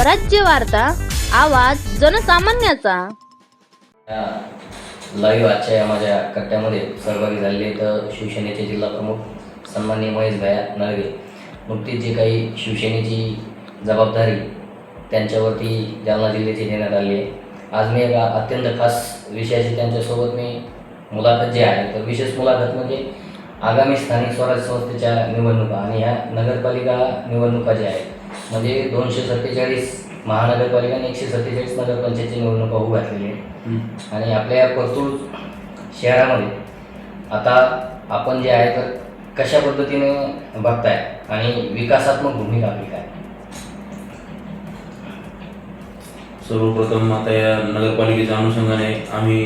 स्वराज्य वार्ता आवाज जनसामान्याचा. लाईव्ह आजच्या या माझ्या कट्ट्यामध्ये सहभागी झालेले तर शिवसेनेचे जिल्हा प्रमुख सन्माननीय महेश भया नळगे. नुकतीच जी काही शिवसेनेची जबाबदारी त्यांच्यावरती जालना जिल्ह्याची देण्यात आली आहे. आज मी एका अत्यंत खास विषयाची त्यांच्यासोबत मी मुलाखत जी आहे तर विशेष मुलाखत म्हणजे आगामी स्थानिक स्वराज्य संस्थेच्या निवडणुका आणि ह्या नगरपालिका निवडणुका ज्या आहेत म्हणजे दोनशे सत्तेचाळीस महानगरपालिका आणि एकशे सत्तेचाळीस नगरपंचायतची निवडणुका होऊ घातलेली आहे. आणि आपल्या या परतूर शहरामध्ये आता आपण जे आहे तर कशा पद्धतीने बघताय आणि विकासात्मक भूमिका आपली काय? सर्वप्रथम आता या नगरपालिकेच्या अनुषंगाने आम्ही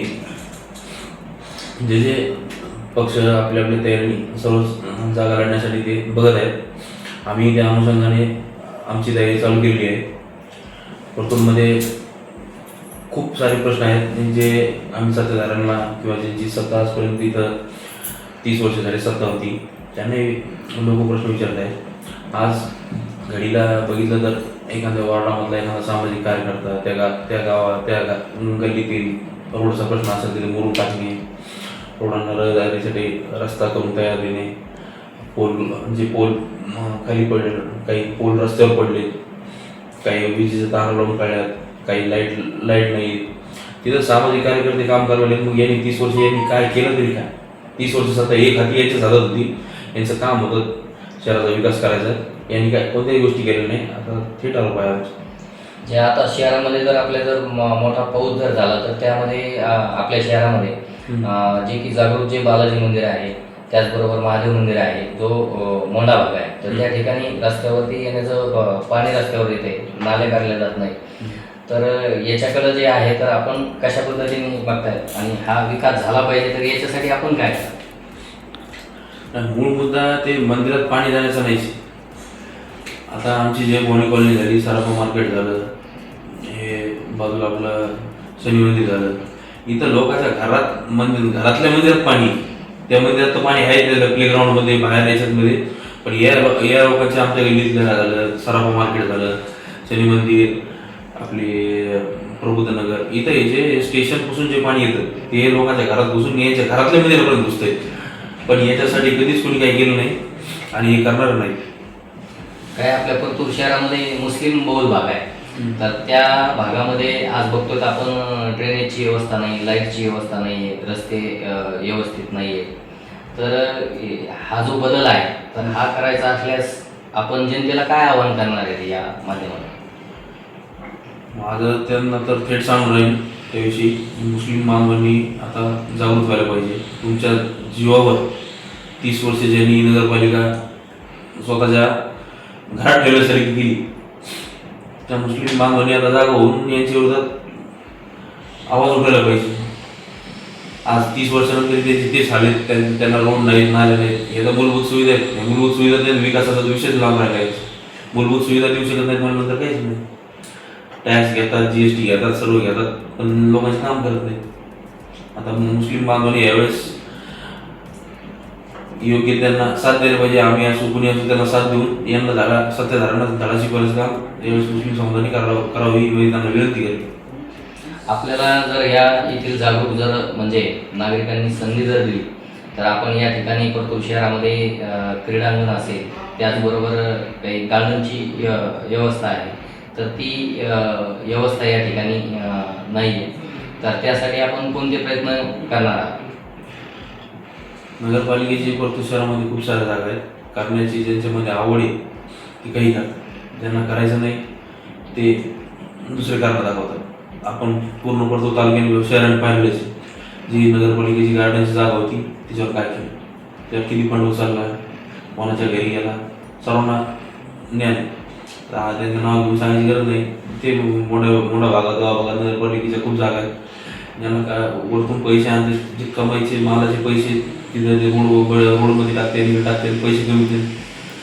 जे जे पक्ष आपल्या आपल्या तयारी सर्व जागा लढण्यासाठी ते बघत आहेत. आम्ही त्या अनुषंगाने आमची तयारी चालू केली आहे. परतूरमध्ये म्हणजे खूप सारे प्रश्न आहेत. जे आम्ही सत्ताधाऱ्यांना किंवा ज्यांची सत्ता आजपर्यंत इथं तीस वर्ष झाली सत्ता होती त्यांनी लोक प्रश्न विचारत आहेत. आज घडीला बघितलं तर एखाद्या वॉर्डामधला एखादा सामाजिक कार्यकर्ता त्या गा त्या गावात त्या गा गल्लीतील रोडचा प्रश्न असेल तिथे मुरुम टाकणे रोडांना रहदारीसाठी रस्ता करून तयार देणे पोल म्हणजे पोल खाली पडले काही पोल रस्त्यावर पडले काही विजेचे तार लावून काढल्यात काही लाइट लाइट नाही. तिथं सामाजिक कार्यकर्ते काम करायला मग यांनी तीस वर्ष यांनी काय केलं तरी काय तीस वर्ष सत्ता एक हाती यांच्या हातात होती. यांचं काम होतं शहराचा विकास करायचा. यांनी काय कोणत्याही गोष्टी केल्या नाही. आता थेट आरोप आहे आमचा. जे आता शहरामध्ये जर आपल्या जर मोठा पाऊस जर झाला तर त्यामध्ये आपल्या शहरामध्ये जे की जागृत जे बालाजी मंदिर आहे त्याचबरोबर महादेव मंदिर आहे जो मोंडा भाग आहे. तर त्या ठिकाणी रस्त्यावरती येण्याचं पाणी रस्त्यावर येते नाले काढले जात नाही तर याच्याकडे जे आहे तर आपण कशा पद्धतीने बघताय? आणि हा विकास झाला पाहिजे तर याच्यासाठी आपण काय मूळ मुद्दा ते मंदिरात पाणी जाण्याचा नाहीच. आता आमची जे बोणी कॉलनी झाली सराफा मार्केट झालं हे बाजूला आपलं शनी मंदिर झालं. इथं लोकांच्या घरात मंदिर घरातल्या मंदिरात पाणी. त्या मंदिरात तर पाणी आहे प्ले ग्राउंडमध्ये बाहेर मध्ये पण या लो- या लोकांच्या आमच्या गल्लीतलं झालं सराफा मार्केट झालं शनी मंदिर आपली प्रबुद्धनगर इथं हे जे स्टेशनपासून जे पाणी येतं ते लोकांच्या घरात घुसून याच्या घरातल्या मंदिरापर्यंत घुसतंय. पण याच्यासाठी कधीच कोणी काही केलं नाही आणि हे करणार नाही. काय आपल्या परतूर शहरामध्ये मुस्लिम बहुल भाग आहे. तर त्या भागामध्ये आज बघतो तर आपण ड्रेनेजची व्यवस्था नाही लाईटची व्यवस्था नाही आहे रस्ते व्यवस्थित नाही आहे तर हा जो बदल आहे तर हा करायचा असल्यास आपण जनतेला काय आवाहन करणार आहे या माध्यमातून? माझं त्यांना तर थेट सांगून राहील त्याविषयी मुस्लिम बांधवांनी आता जागृत व्हायला पाहिजे. तुमच्या जीवावर तीस वर्ष ज्यांनी नगरपालिका स्वतःच्या घरात ठेवल्यासारखी केली त्या मुस्लिम बांधवांनी आता जागा होऊन यांच्या विरोधात आवाज उठायला पाहिजे. आज तीस वर्षानंतर ते जिथे झाले त्यां- त्यांना लोन नाही नाले नाहीत हे तर मूलभूत सुविधा आहेत. मूलभूत सुविधा त्या विकासाचा विशेष विषयच लांब राहिला मूलभूत सुविधा देऊ शकत नाही म्हणून तर काहीच नाही. टॅक्स घेतात जी एस टी घेतात सर्व घेतात पण लोकांचे काम करत नाही आता मुस्लिम बांधवांनी यावेळेस योग्य त्यांना साथ द्यायला पाहिजे. आम्ही असू कुणी असू त्यांना साथ देऊन यांना धडा सत्यधारणा धडा शिकवायचं काम यावेळेस मुस्लिम समुदायाने करावं करावी मी त्यांना विनंती करतो. आपल्याला जर या येथील जागरूक जर म्हणजे नागरिकांनी संधी जर दिली तर आपण या ठिकाणी परतूर शहरामध्ये क्रीडांगण असेल त्याचबरोबर काही गार्डनची व्यवस्था आहे तर ती व्यवस्था या ठिकाणी नाही आहे तर त्यासाठी आपण कोणते प्रयत्न करणार आहात? नगरपालिकेची परतूर शहरामध्ये खूप साऱ्या जागा आहेत. करण्याची ज्यांच्यामध्ये आवड आहे ती काही करतात ज्यांना करायचं नाही ते दुसरे कारण दाखवतात. आपण पूर्ण परतूर तालुक्याने शहराने पाहिलेच जी नगरपालिकेची गार्डनची जागा होती तिच्यावर काय केलं? त्यावर किती फंड उचलला? कोणाच्या घरी गेला? सर्वांना ज्ञान आहे. तर त्यांचं नाव घेऊन सांगायची गरज नाही. ते मोठ्या मोठ्या भागात गावाभागात नगरपालिकेच्या खूप जागा आहेत. ज्यांना काय वरतून पैसे आणते जे कमाईचे मालाचे पैसे तिथं ते रोड रोडमध्ये टाकते तिकडे टाकते पैसे कमी देत.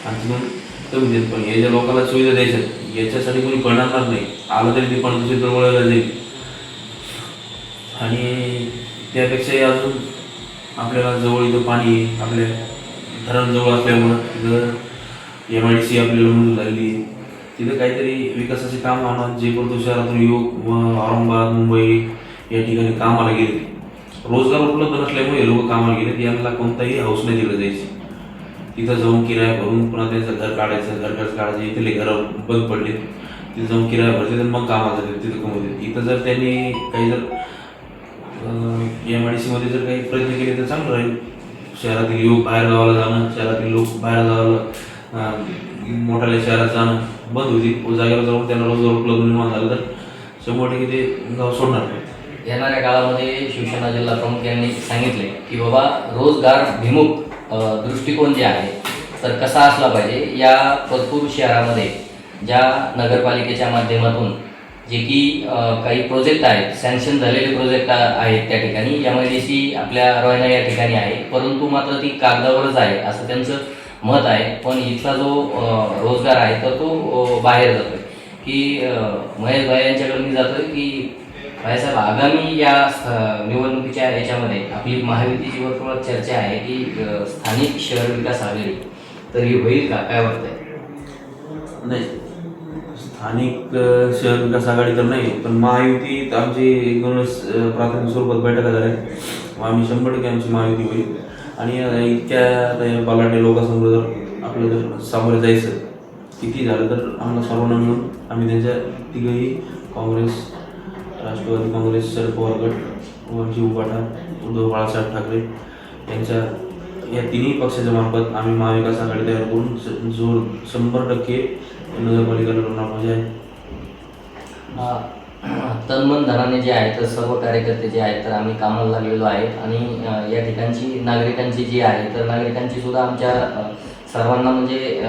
आणि तिथून कमी देत. पण हे ज्या लोकांना सुविधा द्यायच्या याच्यासाठी कोणी पडणार नाही. आलं तरी ते पण दुसरीकडे वळायला जाईल. आणि त्यापेक्षाही अजून आपल्याला जवळ इथं पाणी आपल्या धरणजवळ असल्यामुळं तिथं एम आय डी सी आपल्याला मिळून झालेली आहे. काहीतरी विकासाचे काम होणार जे परंतु शहरातून युवक औरंगाबाद मुंबई या ठिकाणी कामाला गेले. रोजगार उपलब्ध नसल्यामुळे लोक कामाला गेले यांना कोणताही हौस नाही दिलं जायची. तिथं जाऊन किराया भरून पुन्हा त्यांचं घर काढायचं घर खर्च काढायचं इथले घरं बंद पडले. तिथं जाऊन किराया भरते तर मग कामाला जाते तिथं कमवते. इथं जर त्यांनी काही जर एम आय डी सीमध्ये जर काही प्रयत्न केले तर चांगलं राहील. शहरातील युवक बाहेर गावाला जाणं शहरातील लोक बाहेर गावाला अं, मोठ्या शहरात जाणं बंद होती जागेवर जाऊन त्यांना रोजगार उपलब्ध निर्माण झालं तर शंभर टक्के ते गाव सोडणार नाही. येणाऱ्या काळामध्ये शिवसेना जिल्हा प्रमुख यांनी सांगितले की बाबा रोजगार भिमुख दृष्टिकोन जे आहे तर कसा असला पाहिजे? या परतूर शहरामध्ये ज्या नगरपालिकेच्या माध्यमातून जे की काही प्रोजेक्ट आहेत सँक्शन झालेले प्रोजेक्ट आहेत त्या ठिकाणी एम आय डी सी आपल्या रॉयना या ठिकाणी आहे. परंतु मात्र ती कागदावरच आहे असं त्यांचं मत आहे. पण इथला जो रोजगार आहे तर तो बाहेर बाहेर जातोय. की महेश भाई यांच्याकडे मी जातोय की भाईसाहेब आगामी या निवडणुकीच्या याच्यामध्ये आपली महायुतीची वर्तुळात चर्चा आहे की स्थानिक शहर विकास आघाडी. तर ही होईल का? काय वाटतंय? नाही. स्थानिक शहर विकास आघाडी तर नाही पण महायुतीत आमची एकूणच प्राथमिक स्वरूपात बैठका झाल्या. व आम्ही शंभर टक्के आमची महायुती होईल. आणि इतक्या आता लोकांसमोर जर आपलं जर सामोरे जायचं किती झालं तर आम्हाला सर्वांना मिळून आम्ही त्यांच्या तिघही काँग्रेस राष्ट्रवादी काँग्रेस शरद पवार गट व जीव पाठार उद्धव बाळासाहेब ठाकरे यांच्या या तिन्ही पक्षाच्या मार्फत आम्ही महाविकास आघाडी तयार करून जोर शंभर टक्के नगरपालिका लढवणार म्हणजे आहे. तनमन धनाने जे आहे तर सर्व कार्यकर्ते जे आहेत तर आम्ही कामाला लागलेलो आहे. आणि या ठिकाणची नागरिकांची जी आहे तर नागरिकांची सुद्धा आमच्या सर्वांना म्हणजे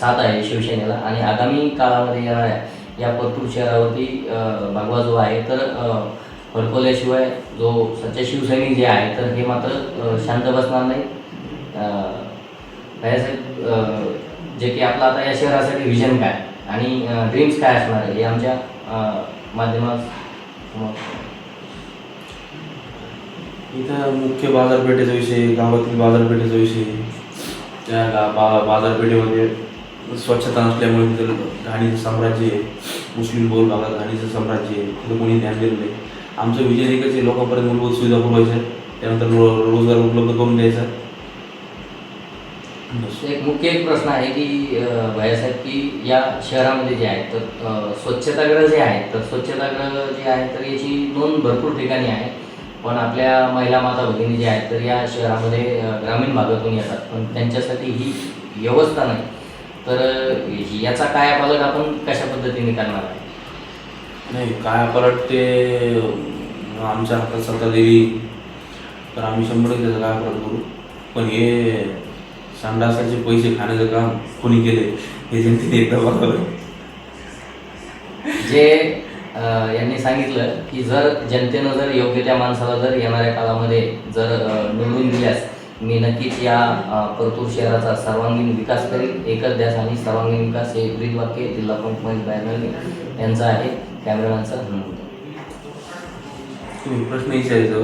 साथ आहे शिवसेनेला. आणि आगामी काळामध्ये येणाऱ्या या परतूर शहरावरती भगवा जो आहे तर फडकवल्याशिवाय जो सच्चा शिवसैनिक जे आहे तर हे मात्र शांत बसणार नाही. जे की आपलं आता या शहरासाठी विजन काय? आणि ड्रीम्स काय असणार आहे हे आमच्या माध्यमात इथं मुख्य बाजारपेठेचा विषय गावातील बाजारपेठेचा विषय त्या बा बाजारपेठेमध्ये स्वच्छता नसल्यामुळे तिथं घाणीचं साम्राज्य आहे. मुस्लिम बोल भागात घाणीचं साम्राज्य आहे. तिथं कोणी ध्यान दिलं नाही. आमचं विजय एकच आहे लोकांपर्यंत मूलभूत सुविधा पुरवायच्या त्यानंतर रो रोजगार उपलब्ध करून द्यायचा एक मुख्य एक प्रश्न आहे की भैयासाहेब की या शहरामध्ये जे आहेत तर स्वच्छतागृह जे आहेत तर स्वच्छतागृह जे आहे तर याची दोन भरपूर ठिकाणी आहे. पण आपल्या महिला माता भगिनी जे आहेत तर या शहरामध्ये ग्रामीण भागातून येतात. पण त्यांच्यासाठी ही व्यवस्था नाही. तर याचा काय पालट आपण कशा पद्धतीने करणार आहे? नाही काय पलट ते आमच्या हातात सत्ता दिली तर आम्ही शंभर त्याचा काय पलट करू. पण हे संडासाचे पैसे खाण्याचं काम कोणी केले हे जनतेने एकदा बघावं जे यांनी सांगितलं की जर जनतेनं जर योग्य त्या माणसाला जर येणाऱ्या काळामध्ये जर निवडून दिल्यास मी नक्कीच या परतूर शहराचा सर्वांगीण विकास करेल एकच ध्यास आणि सर्वांगीण विकास हे ब्रीद वाक्य जिल्हा प्रमुख महेश बॅनर्जी यांचं आहे. कॅमेरामॅनचा हनुमंत प्रश्न विचारायचा.